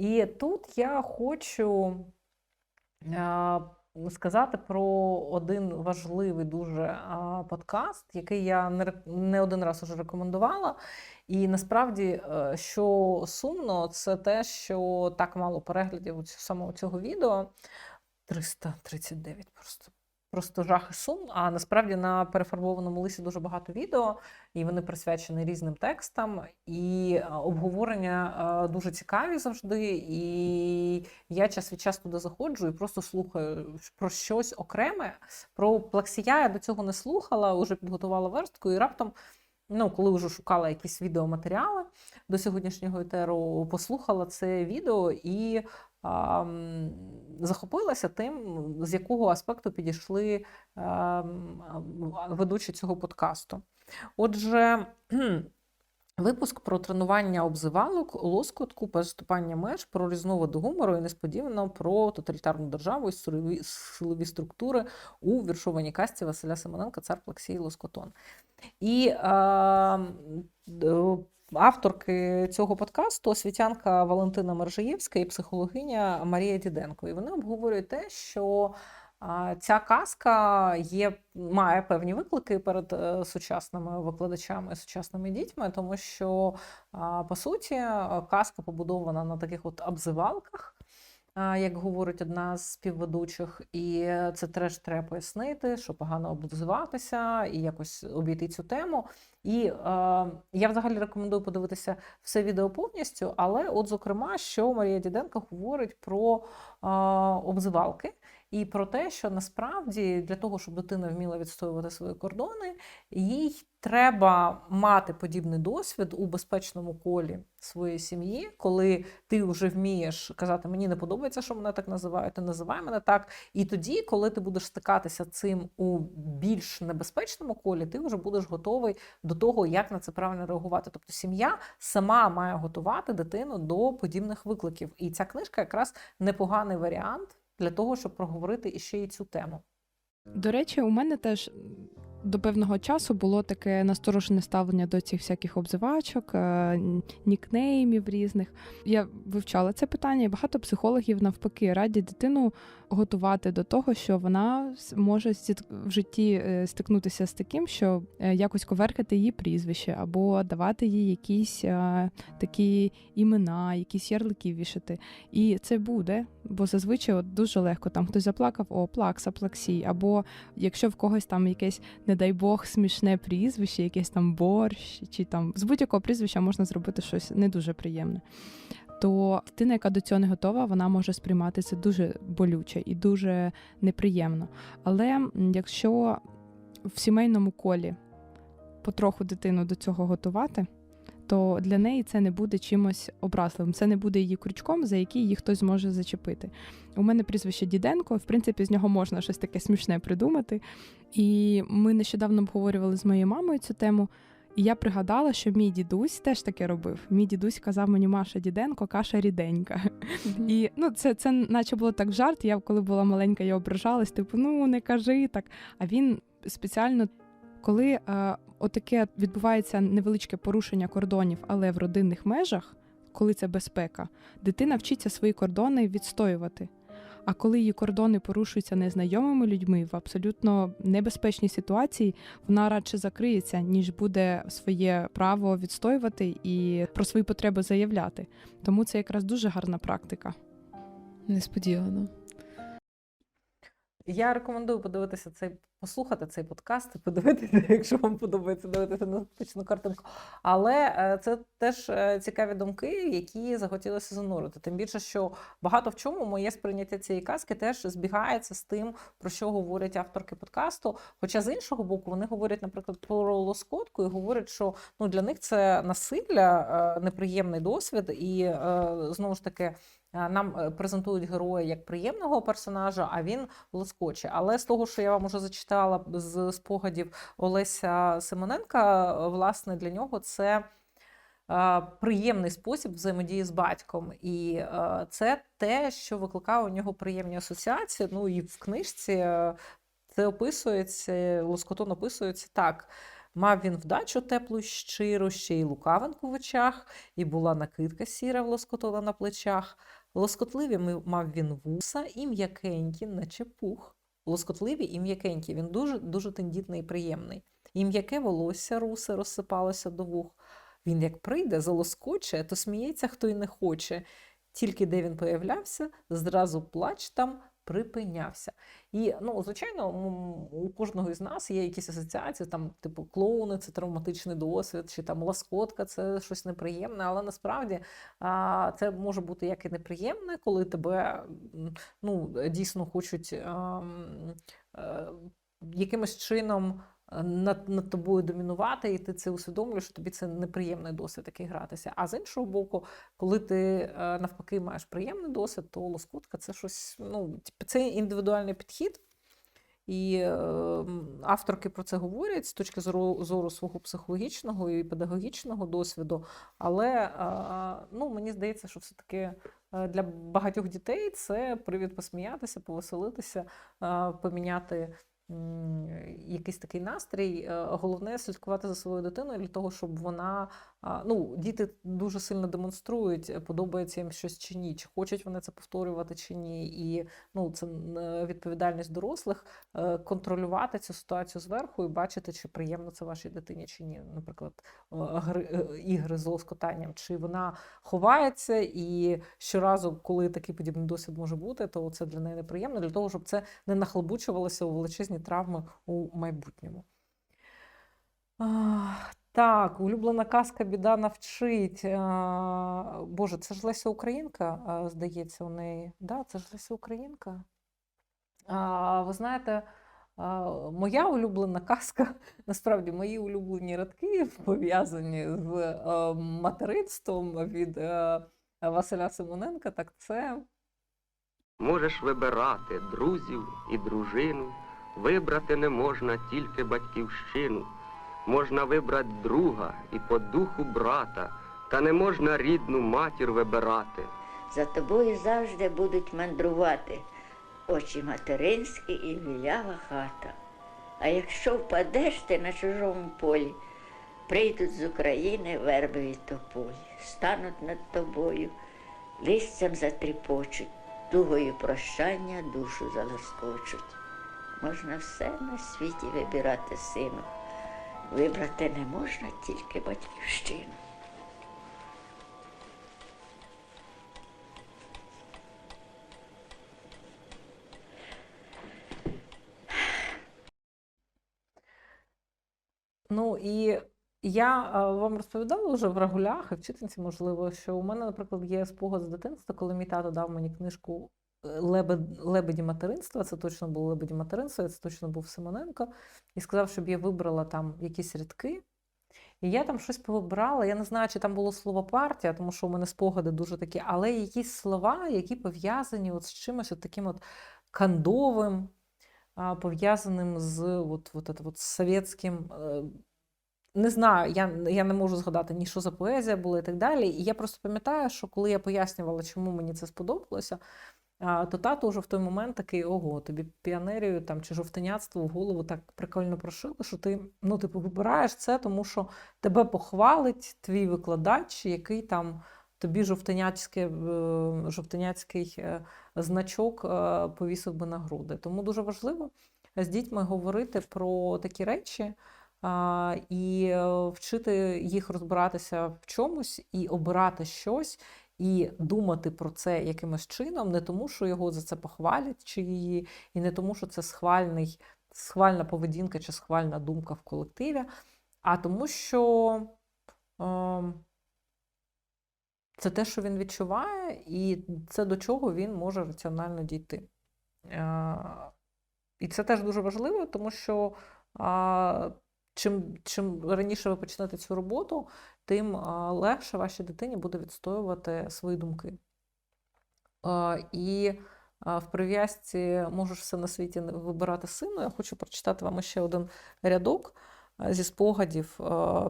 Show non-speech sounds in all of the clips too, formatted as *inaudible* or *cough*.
І тут я хочу сказати про один важливий дуже подкаст, який я не, один раз уже рекомендувала. І насправді, е, що сумно, це те, що так мало переглядів самого цього відео. 339 просто. Просто жах і сум. А насправді на перефарбованому лисі дуже багато відео, і вони присвячені різним текстам. І е, обговорення е, дуже цікаві завжди. І я час від часу туди заходжу і просто слухаю про щось окреме. Про плаксія я до цього не слухала, вже підготувала верстку, і раптом, ну, коли вже шукала якісь відеоматеріали до сьогоднішнього етеру, послухала це відео і захопилася тим, з якого аспекту підійшли а, м, а, ведучі цього подкасту. Отже, Випуск про тренування обзивалок, лоскотку, переступання меж, про різновиди гумору і несподівано про тоталітарну державу і силові, структури у віршованій касті Василя Семененка Цар Плаксій Лоскотон. І е, д- авторки цього подкасту освітянка Валентина Мержиєвська і психологиня Марія Діденко. І вони обговорюють те, що Ця казка є, має певні виклики перед е, сучасними викладачами, сучасними дітьми, тому що, по суті, казка побудована на таких от обзивалках, як говорить одна з співведучих, і це теж треба пояснити, що погано обзиватися і якось обійти цю тему. І е, я взагалі рекомендую подивитися все відео повністю, але, от, зокрема, що Марія Діденко говорить про е, обзивалки. І про те, що насправді для того, щоб дитина вміла відстоювати свої кордони, їй треба мати подібний досвід у безпечному колі своєї сім'ї, коли ти вже вмієш казати, мені не подобається, що мене так називають, ти називай мене так. І тоді, коли ти будеш стикатися цим у більш небезпечному колі, ти вже будеш готовий до того, як на це правильно реагувати. Тобто сім'я сама має готувати дитину до подібних викликів. І ця книжка якраз непоганий варіант для того, щоб проговорити іще й цю тему. До речі, у мене теж до певного часу було таке насторожене ставлення до цих всяких обзивачок, е, нікнеймів різних. Я вивчала це питання, і багато психологів навпаки радять дитину готувати до того, що вона може в житті е, стикнутися з таким, що е, якось коверкати її прізвище, або давати їй якісь такі імена, якісь ярлики вішати. І це буде, бо зазвичай от дуже легко там хтось заплакав, о, плакса, плаксій, або якщо в когось там якесь, не дай Бог, смішне прізвище, якесь там борщ, чи там з будь-якого прізвища можна зробити щось не дуже приємне. То дитина, яка до цього не готова, вона може сприймати це дуже болюче і дуже неприємно. Але якщо в сімейному колі потроху дитину до цього готувати, то для неї це не буде чимось образливим. Це не буде її крючком, за який її хтось зможе зачепити. У мене прізвище Діденко, в принципі, з нього можна щось таке смішне придумати. І ми нещодавно обговорювали з моєю мамою цю тему. І я пригадала, що мій дідусь теж таке робив. Мій дідусь казав мені Маша Діденко, каша ріденька. І ну, це, це наче було так жарт. Я коли була маленька, я ображалась, типу, ну не кажи так. А він спеціально, коли е, отаке відбувається невеличке порушення кордонів, але в родинних межах, коли це безпека, дитина вчиться свої кордони відстоювати. А коли її кордони порушуються незнайомими людьми в абсолютно небезпечній ситуації, вона радше закриється, ніж буде своє право відстоювати і про свої потреби заявляти. Тому це якраз дуже гарна практика. Несподівано. Я рекомендую подивитися цей, послухати цей подкаст *laughs* подивитися, якщо вам подобається дивитися на точну картинку. Але е, це теж е, цікаві думки, які захотілося занурити. Тим більше, що багато в чому моє сприйняття цієї казки теж збігається з тим, про що говорять авторки подкасту. Хоча з іншого боку, вони говорять, наприклад, про лоскотку і говорять, що ну для них це насилля, е, неприємний досвід, і знову ж таки. Нам е, презентують героя як приємного персонажа, а він лоскоче. Але з того, що я вам уже зачитала з спогадів Олеся Семененка, е, власне, для нього це е, приємний спосіб взаємодії з батьком. І це те, що викликає у нього приємні асоціації. Ну і в книжці це описується, лоскотон описується так. Мав він вдачу теплу щиру, ще й лукавинку в очах, і була накидка сіра влоскотала на плечах. Лоскотливі мав він вуса і м'якенькі, наче пух. Лоскотливі і м'якенькі. Він дуже дуже тендітний і приємний. І м'яке волосся русе розсипалося до вух. Він як прийде, залоскоче, то сміється, хто й не хоче. Тільки де він появлявся, зразу плач там припинявся. І, ну, звичайно, у кожного із нас є якісь асоціації, там, типу, клоуни це травматичний досвід, чи там ласкотка це щось неприємне, але насправді а, це може бути як і неприємне, коли тебе ну, дійсно хочуть А, а, якимось чином е, над, над тобою домінувати, і ти це усвідомлюєш, що тобі це неприємний досвід такий гратися. А з іншого боку, коли ти е, навпаки маєш приємний досвід, то лоскутка це щось, ну, типу, це індивідуальний підхід. І е, авторки про це говорять з точки зору, зору свого психологічного і педагогічного досвіду. Але е, ну, мені здається, що все-таки е, для багатьох дітей це привід посміятися, повеселитися, поміняти якийсь такий настрій. Е, Головне слідкувати за своєю дитиною для того, щоб вона. Ну, діти дуже сильно демонструють, е, подобається їм щось чи ні, чи хочуть вони це повторювати чи ні. І ну, це е, відповідальність дорослих е, контролювати цю ситуацію зверху і бачити, чи приємно це вашій дитині чи ні. Наприклад, гри, ігри з лоскотанням, чи вона ховається, і щоразу, коли такий подібний досвід може бути, то це для неї неприємно, для того, щоб це не нахлобучувалося у величезні травми у майбутньому. Так, улюблена казка Біда навчить. Боже, це ж Леся Українка, здається, у неї. Да, це ж Леся Українка. Ви знаєте, моя улюблена казка, *laughs* насправді, мої улюблені радки пов'язані з материнством від Василя Симоненка, так це Можеш вибирати друзів і дружину, вибрати не можна тільки батьківщину. Можна вибрати друга і по духу брата, та не можна рідну матір вибирати. За тобою завжди будуть мандрувати очі материнські і вілява хата. А якщо впадеш ти на чужому полі, прийдуть з України верби тополі, стануть над тобою, листям затріпочуть, дугою прощання душу залоскочуть. Можна все на світі вибирати сину. Вибрати не можна тільки батьківщину. Ну і я е, вам розповідала вже в регулях і вчительці, можливо, що у мене, наприклад, є спогад з дитинства, коли мій тато дав мені книжку «Лебед- Лебеді материнства. Це точно був Лебеді материнства, це точно був Симоненко, і сказав, щоб я вибрала там якісь рядки. І я там щось повибрала. Я не знаю, чи там було слово партія, тому що у мене спогади дуже такі, але якісь слова, які пов'язані от з чимось от таким от кандовим, пов'язаним з от, от, от, от совєтським. е, Не знаю, я, я не можу згадати ні що за поезія була і так далі. І я просто пам'ятаю, що коли я пояснювала, чому мені це сподобалося, то тато вже в той момент такий: ого, тобі піонерію там чи жовтеняцтво в голову так прикольно прошило, що ти ну, типу, вибираєш це, тому що тебе похвалить твій викладач, який там тобі жовтеняцьке, е, жовтеняцький е, значок е, повісив би на груди. Тому дуже важливо з дітьми говорити про такі речі і вчити їх розбиратися в чомусь і обирати щось. І думати про це якимось чином, не тому, що його за це похвалять чи її, і не тому, що це схвальний, схвальна поведінка чи схвальна думка в колективі, а тому, що ем, це те, що він відчуває, і це до чого він може раціонально дійти. Е, І це теж дуже важливо, тому що а, чим, чим раніше ви почнете цю роботу, тим легше вашій дитині буде відстоювати свої думки. І в прив'язці можеш все на світі вибирати сину. Я хочу прочитати вам ще один рядок зі спогадів.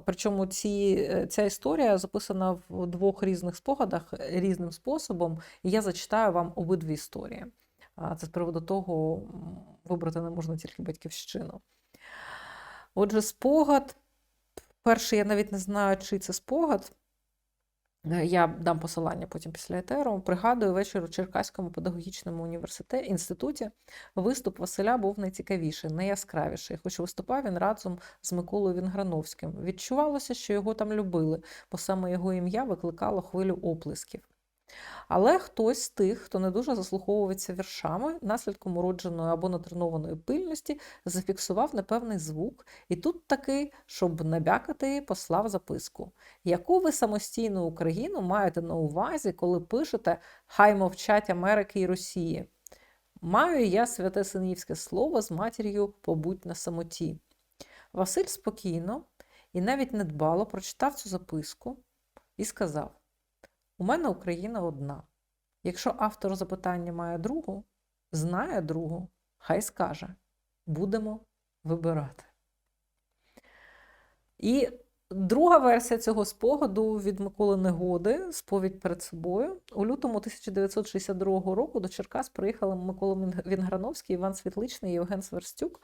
Причому ці, е, ця історія записана в двох різних спогадах різним способом, і я зачитаю вам обидві історії. Це з приводу того, вибрати не можна тільки батьківщину. Отже, спогад перший, я навіть не знаю, чий це спогад. Е, Я дам посилання потім після етеру. Пригадую вечір у Черкаському педагогічному університеті інституті. Виступ Василя був найцікавіший, найяскравіший, хоч виступав він разом з Миколою Вінграновським. Відчувалося, що його там любили, бо саме його ім'я викликало хвилю оплесків. Але хтось з тих, хто не дуже заслуховується віршами, наслідком уродженої або натренованої пильності, зафіксував непевний звук, і тут таки, щоб набякати, послав записку. Яку ви самостійну Україну маєте на увазі, коли пишете Хай мовчать Америки і Росії? Маю я святе синівське слово з матір'ю побудь на самоті. Василь спокійно і навіть недбало прочитав цю записку і сказав: У мене Україна одна. Якщо автор запитання має другу, знає другу, хай скаже: будемо вибирати. І друга версія цього спогаду від Миколи Негоди сповідь перед собою. У лютому 1962 року до Черкас приїхали Микола Вінграновський, Іван Світличний і Євген Сверстюк.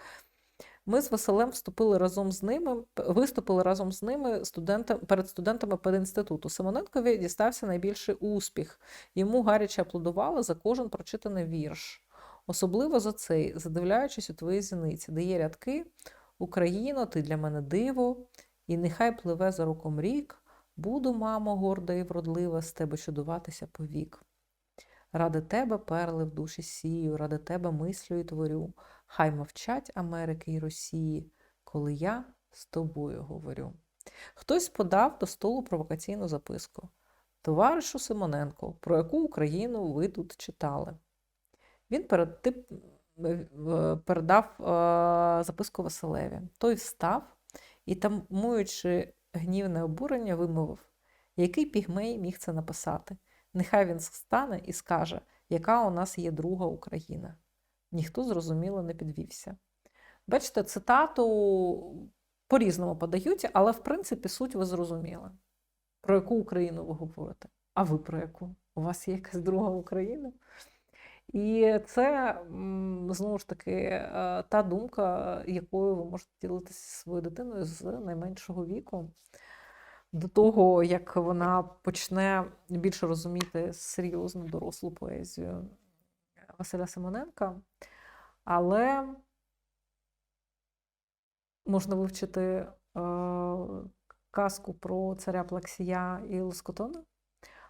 Ми з Василем вступили разом з ними, виступили разом з ними студентам, перед студентами пединституту. Симоненкові дістався найбільший успіх. Йому гаряче аплодували за кожен прочитаний вірш. Особливо за цей, задивляючись у твої зіниці, де є рядки Україно, ти для мене диво, і нехай пливе за роком рік, буду, мамо, горда і вродлива, з тебе чудуватися повік. Ради тебе перли в душі сію, ради тебе мислю і творю. Хай мовчать Америки і Росії, коли я з тобою говорю. Хтось подав до столу провокаційну записку. Товаришу Симоненко, про яку Україну ви тут читали? Він перед, тип, е, передав е, записку Василеві. Той встав і, тамуючи гнівне обурення, вимовив, який пігмей міг це написати. Нехай він стане і скаже, яка у нас є друга Україна. Ніхто зрозуміло не підвівся. Бачите, цитату по-різному подають, але в принципі суть ви зрозуміли. Про яку Україну ви говорите? А ви про яку? У вас є якась друга Україна? І це знову ж таки е, та думка, якою ви можете ділитися зі своєю дитиною з найменшого віку, до того, як вона почне більше розуміти серйозну дорослу поезію Василя Симоненка. Але можна вивчити е, казку про царя Плаксія і Лоскотона,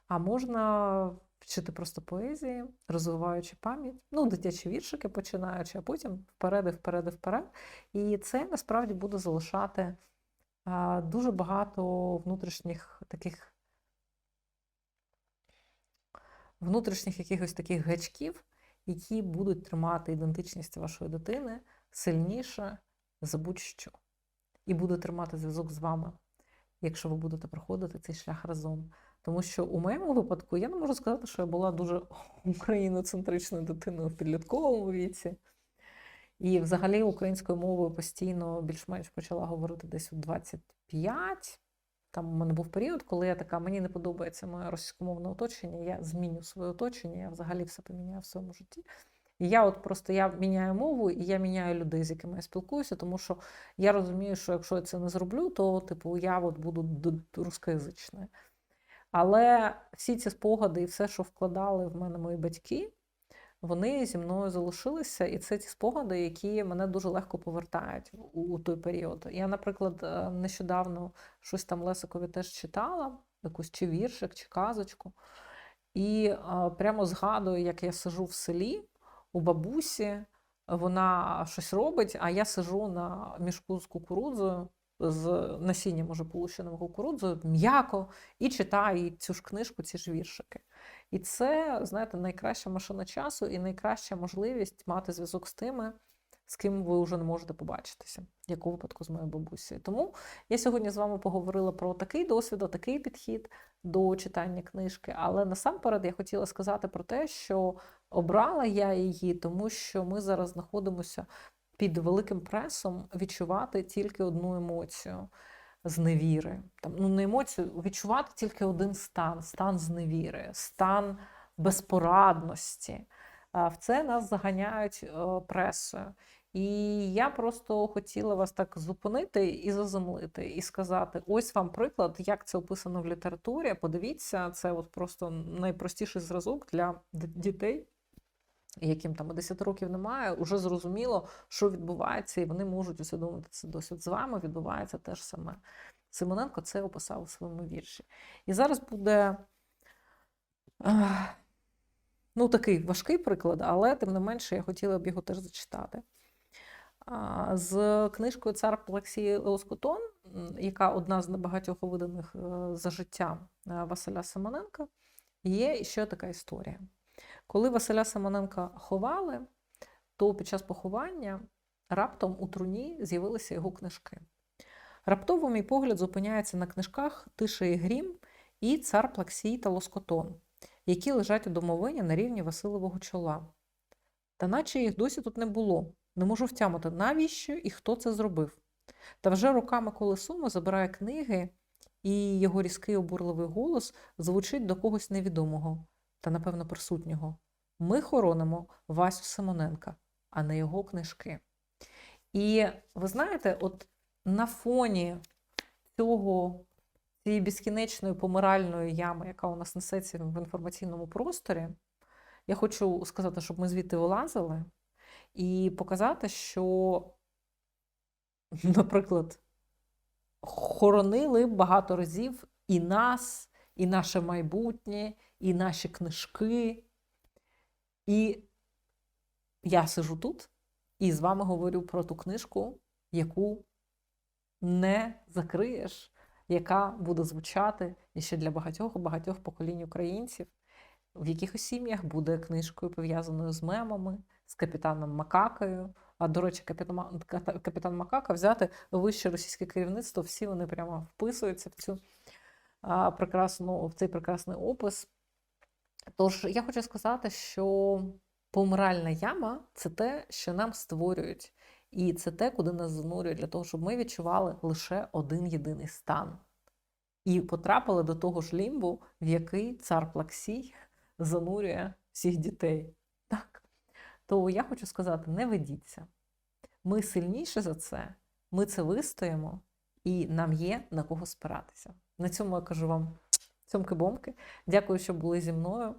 а можна вчити просто поезії, розвиваючи пам'ять, ну, дитячі віршики починаючи, а потім вперед, і вперед, і вперед. І це насправді буде залишати а, дуже багато внутрішніх таких внутрішніх якихось таких гачків, які будуть тримати ідентичність вашої дитини сильніше за будь-що. І буде тримати зв'язок з вами, якщо ви будете проходити цей шлях разом. Тому що у моєму випадку я не можу сказати, що я була дуже *laughs* україноцентричною дитиною в підлітковому віці. І взагалі українською мовою постійно більш-менш почала говорити десь у 25. Там у мене був період, коли я така, мені не подобається моє російськомовне оточення, я зміню своє оточення, я взагалі все поміняю в своєму житті. І я от просто я міняю мову і я міняю людей, з якими я спілкуюся, тому що я розумію, що якщо я це не зроблю, то типу я от буду рускоязичною. Але всі ці спогади і все, що вкладали в мене мої батьки, вони зі мною залишилися, і це ті спогади, які мене дуже легко повертають у, той період. Я, наприклад, е, нещодавно щось там Лесикові теж читала, якусь чи віршик, чи казочку, і е, прямо згадую, як я сижу в селі у бабусі, вона щось робить, а я сижу на мішку з кукурудзою, з насінням уже полущеним кукурудзою, м'яко, і читаю цю ж книжку, ці ж віршики. І це, знаєте, найкраща машина часу і найкраща можливість мати зв'язок з тими, з ким ви вже не можете побачитися, як у випадку з моєю бабусею. Тому я сьогодні з вами поговорила про такий досвід, такий підхід до читання книжки. Але насамперед я хотіла сказати про те, що обрала я її, тому що ми зараз знаходимося під великим пресом відчувати тільки одну емоцію зневіри. Там, ну, не емоцію, відчувати тільки один стан стан зневіри, стан безпорадності. В це нас заганяють е, пресою. І я просто хотіла вас так зупинити і заземлити, і сказати: ось вам приклад, як це описано в літературі. Подивіться, це от просто найпростіший зразок для дітей, яким там і 10 років немає, уже зрозуміло, що відбувається, і вони можуть усвідомити це досвід. З вами відбувається теж саме. Симоненко це описав у своєму вірші. І зараз буде. Ну, такий важкий приклад, але тим не менше я хотіла б його теж зачитати. З книжкою Цар Плаксії Лоскотон, м, яка одна з небагатьох виданих е, за життя е, Василя Симоненка, є ще така історія. Коли Василя Симоненка ховали, то під час поховання раптом у труні з'явилися його книжки. Раптово мій погляд зупиняється на книжках Тиша і Грім і Цар Плаксій та Лоскотон, які лежать у домовині на рівні Василового чола. Та наче їх досі тут не було. Не можу втямити, навіщо і хто це зробив. Та вже руками колесума забирає книги, і його різкий обурливий голос звучить до когось невідомого та, напевно, присутнього. Ми хоронимо Васю Симоненка, а не його книжки. І ви знаєте, от на фоні цього, цієї безкінечної помиральної ями, яка у нас несеться в інформаційному просторі, я хочу сказати, щоб ми звідти вилазили і показати, що, наприклад, хоронили багато разів і нас, і наше майбутнє, і наші книжки. І я сижу тут і з вами говорю про ту книжку, яку не закриєш, яка буде звучати і ще для багатьох багатьох поколінь українців. В якихось сім'ях буде книжкою пов'язаною з мемами, з капітаном Макакою. А до речі, капітан, капітан Макака взяти вище російське керівництво, всі вони прямо вписуються в цю а, прекрасну, в цей прекрасний опис. Тож я хочу сказати, що помиральна яма це те, що нам створюють, і це те, куди нас занурюють для того, щоб ми відчували лише один єдиний стан. І потрапили до того ж лімбу, в який цар Плаксій занурює всіх дітей. Так. То я хочу сказати: не ведіться. Ми сильніші за це, ми це вистоїмо, і нам є на кого спиратися. На цьому я кажу вам цьомки-бомки. Дякую, що були зі мною.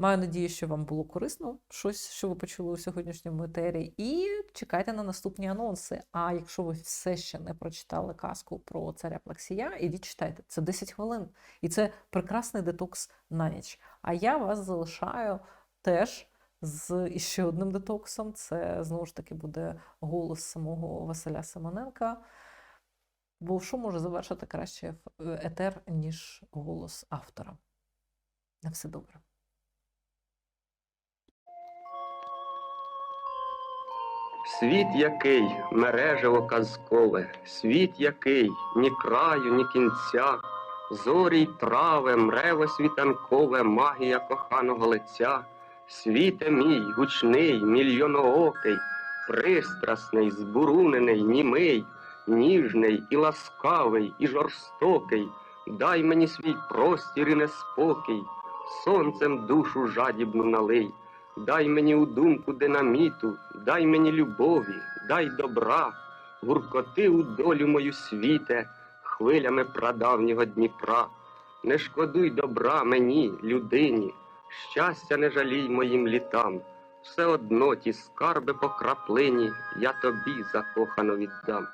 Маю надію, що вам було корисно щось, що ви почули у сьогоднішньому етері. І чекайте на наступні анонси. А якщо ви все ще не прочитали казку про царя Плаксія, ідіть читайте. Це 10 хвилин. І це прекрасний детокс на ніч. А я вас залишаю теж з іще одним детоксом. Це знову ж таки буде голос самого Василя Симоненка. Бо що може завершити краще етер, ніж голос автора? На все добре. Світ який мережево казкове, світ який ні краю, ні кінця, зорі й трави, мрево світанкове, магія коханого лиця, світе мій, гучний, мільйоноокий, пристрасний, збурунений, німий, ніжний і ласкавий, і жорстокий, дай мені свій простір і неспокій, сонцем душу жадібну налий. Дай мені у думку динаміту, дай мені любові, дай добра, гуркоти у долю мою світе, хвилями прадавнього Дніпра. Не шкодуй добра мені, людині, щастя не жалій моїм літам. Все одно ті скарби по краплині я тобі закохано віддам.